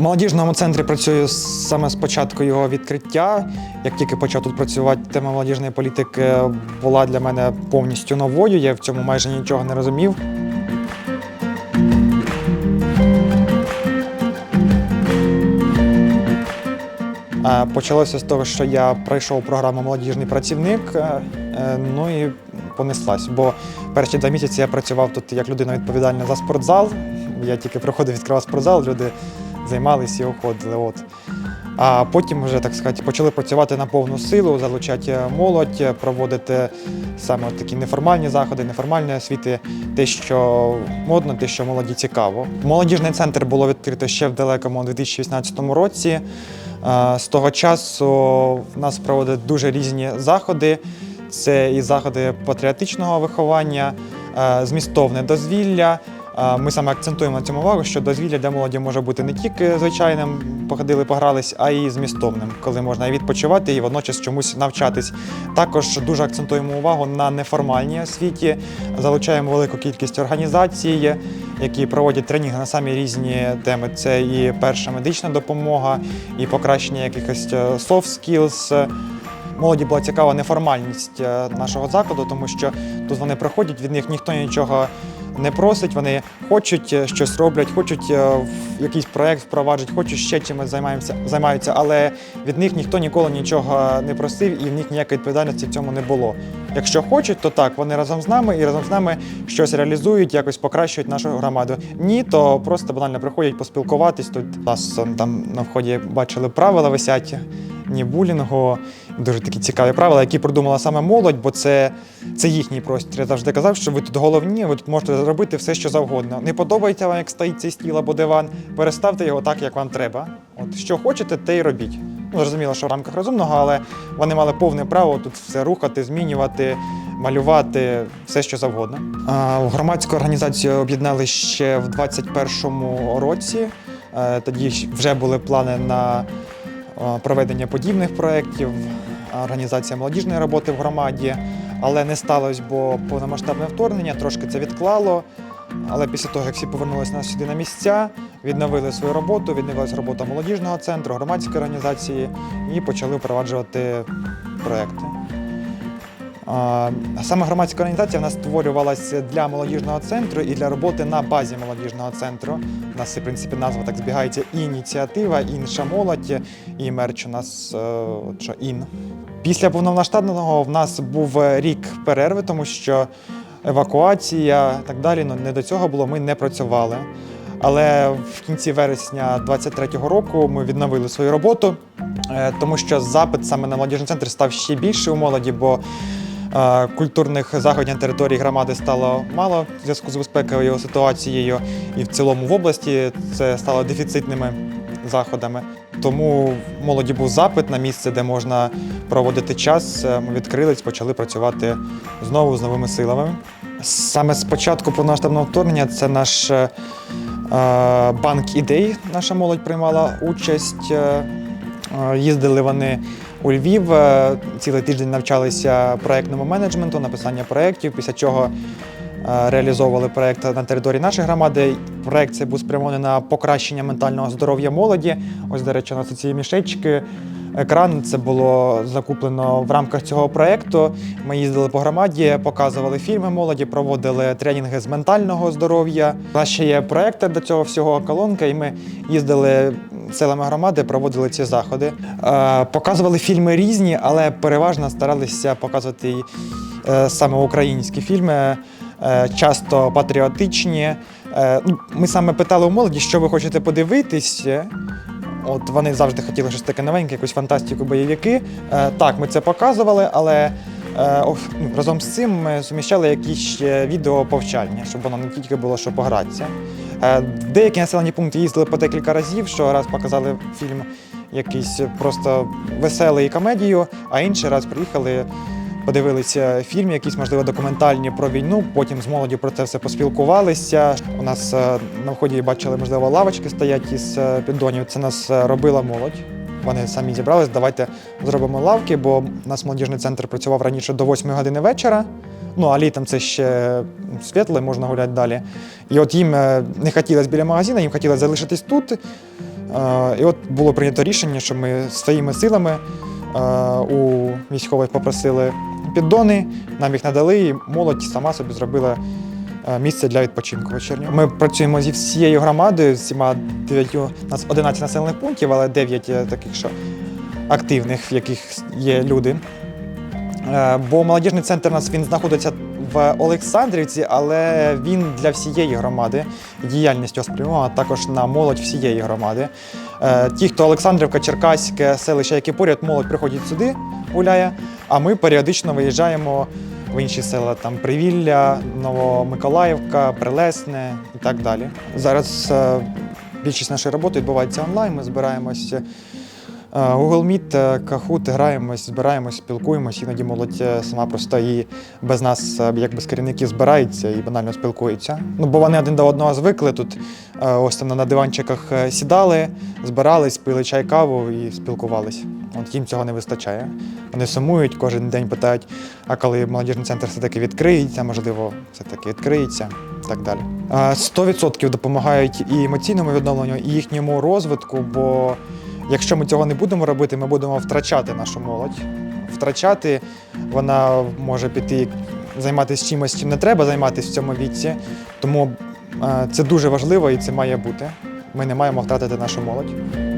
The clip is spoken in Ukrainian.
В молодіжному центрі працюю саме з початку його відкриття. Як тільки почав тут працювати, тема молодіжної політики була для мене повністю новою. Я в цьому майже нічого не розумів. Е, Почалося з того, що я пройшов програму Молодіжний працівник, е, е, ну і понеслась. Бо перші два місяці я працював тут як людина відповідальна за спортзал. Я тільки приходив, відкривав спортзал, люди займалися і уходили. От. А потім вже, так сказати, почали працювати на повну силу, залучати молодь, проводити саме такі неформальні заходи, неформальні освіти, те, що модно, те, що молоді цікаво. Молодіжний центр було відкрито ще в далекому 2018 році. Е, З того часу в нас проводять дуже різні заходи. Це і заходи патріотичного виховання, е, змістовне дозвілля. Ми саме акцентуємо на цьому увагу, що дозвілля для молоді може бути не тільки звичайним, походили, погрались, а й змістовним, коли можна і відпочивати і водночас чомусь навчатись. Також дуже акцентуємо увагу на неформальній освіті, залучаємо велику кількість організацій, які проводять тренінги на самі різні теми. Це і перша медична допомога, і покращення якихось е, soft skills. Молоді була цікава неформальність е, нашого закладу, тому що тут вони приходять, від них ніхто нічого не просить, вони хочуть е, щось роблять, хочуть е, в якийсь проект впроваджувати, хочуть ще чимось займаються, займаються, але від них ніхто ніколи нічого не просив і в них ніякої відповідальності в цьому не було. Якщо хочуть, то так, вони разом з нами і разом з нами щось реалізують, якось покращують нашу громаду. Ні, то просто банально приходять поспілкуватись. Тут нас там на вході бачили правила висять ні булінгу. Дуже такі цікаві правила, які придумала саме молодь, бо це, це їхній простір. Я завжди казав, що ви тут головні, ви тут можете зробити все, що завгодно. Не подобається вам, як стоїть цей стіл або диван, переставте його так, як вам треба. От що хочете, те й робіть. Ну, зрозуміло, що в рамках розумного, але вони мали повне право тут все рухати, змінювати, малювати, все, що завгодно. А, громадську організацію об'єднали ще в 21-му році. Е, Тоді вже були плани на проведення подібних проєктів, організація молодіжної роботи в громаді, але не сталося, бо повномасштабне вторгнення трошки це відклало. Але після того, як всі повернулися нас сюди на місця, відновили свою роботу, відновилась робота молодіжного центру, громадської організації і почали впроваджувати проекти. Саме громадська організація в нас створювалася для молодіжного центру і для роботи на базі молодіжного центру. У нас, в принципі, назва так збігається ініціатива, інша молодь, і мерч у нас е, що ін. Після повномасштабного в нас був рік перерви, тому що евакуація і так далі. Ну не до цього було, ми не працювали. Але в кінці вересня 23-го року ми відновили свою роботу, е, тому що запит саме на молодіжний центр став ще більше у молоді, бо культурних заходів на території громади стало мало в зв'язку з безпековою ситуацією, і в цілому в області це стало дефіцитними заходами. Тому молоді був запит на місце, де можна проводити час. Е, Ми відкрились, почали працювати знову з новими силами. Саме з початку повномасштабного вторгнення це наш е, е, банк ідей. Наша молодь приймала участь. Їздили вони у Львів, е, цілий тиждень навчалися проєктному менеджменту, написання проєктів, після чого е, реалізовували проєкт на території нашої громади. Проєкт цей був спрямований на покращення ментального здоров'я молоді. Ось, до речі, у нас ці мішечки. Екран це було закуплено в рамках цього проєкту. Ми їздили по громаді, показували фільми молоді, проводили тренінги з ментального здоров'я. У нас ще є проєкти до цього всього колонка, і ми їздили селами громади, проводили ці заходи. Е, Показували фільми різні, але переважно старалися показувати е, саме українські фільми, е, часто патріотичні. Ну, Ми саме питали у молоді, що ви хочете подивитися. От вони завжди хотіли щось таке новеньке, якусь фантастику, бойовики. Так, ми це показували, але ну, разом з цим ми суміщали якісь відео повчальні, щоб воно не тільки було, що погратися. Е, деякі населені пункти їздили по декілька разів, що раз показали фільм якийсь просто веселий і комедію, а інший раз приїхали. Подивилися фільм, якісь, можливо, документальні про війну. Потім з молоді про це все поспілкувалися. У нас е, на вході бачили, можливо, лавочки стоять із е, піддонів. Це нас робила молодь. Вони самі зібрались. Давайте зробимо лавки, бо у нас молодіжний центр працював раніше до 8 години вечора. Ну а літом це ще світло, можна гуляти далі. І от їм е, не хотілося біля магазину, їм хотілося залишитись тут. Е, І от було прийнято рішення, що ми своїми силами е, у військових попросили піддони, нам їх надали, і молодь сама собі зробила місце для відпочинку вечірнього. Ми працюємо зі всією громадою, з всіма 9, нас 11 населених пунктів, але 9 таких, що активних, в яких є люди. Е, Бо молодіжний центр у нас він знаходиться в Олександрівці, але він для всієї громади. Діяльність його спрямована також на молодь всієї громади. Е, Ті, хто Олександрівка, Черкаське, селища, які поряд, молодь приходять сюди, гуляє, а ми періодично виїжджаємо в інші села, там Привілля, Новомиколаївка, Прилесне і так далі. Зараз е, більшість нашої роботи відбувається онлайн. Ми збираємося Google Meet, е, Kahoot, граємось, збираємось, спілкуємось. Іноді молодь е, сама просто і без нас, е, як без керівників, збирається і банально спілкується. Ну, бо вони один до одного звикли тут. е, Ось там на диванчиках е, сідали, збирались, пили чай, каву і спілкувались. От їм цього не вистачає. Вони сумують, кожен день питають, а коли молодіжний центр все-таки відкриється, можливо, все-таки відкриється і так далі. Е, 100% допомагають і емоційному відновленню, і їхньому розвитку, бо Якщо ми цього не будемо робити, ми будемо втрачати нашу молодь. Втрачати вона може піти займатися чимось, чим не треба займатися в цьому віці. Тому е, це дуже важливо і це має бути. Ми не маємо втратити нашу молодь.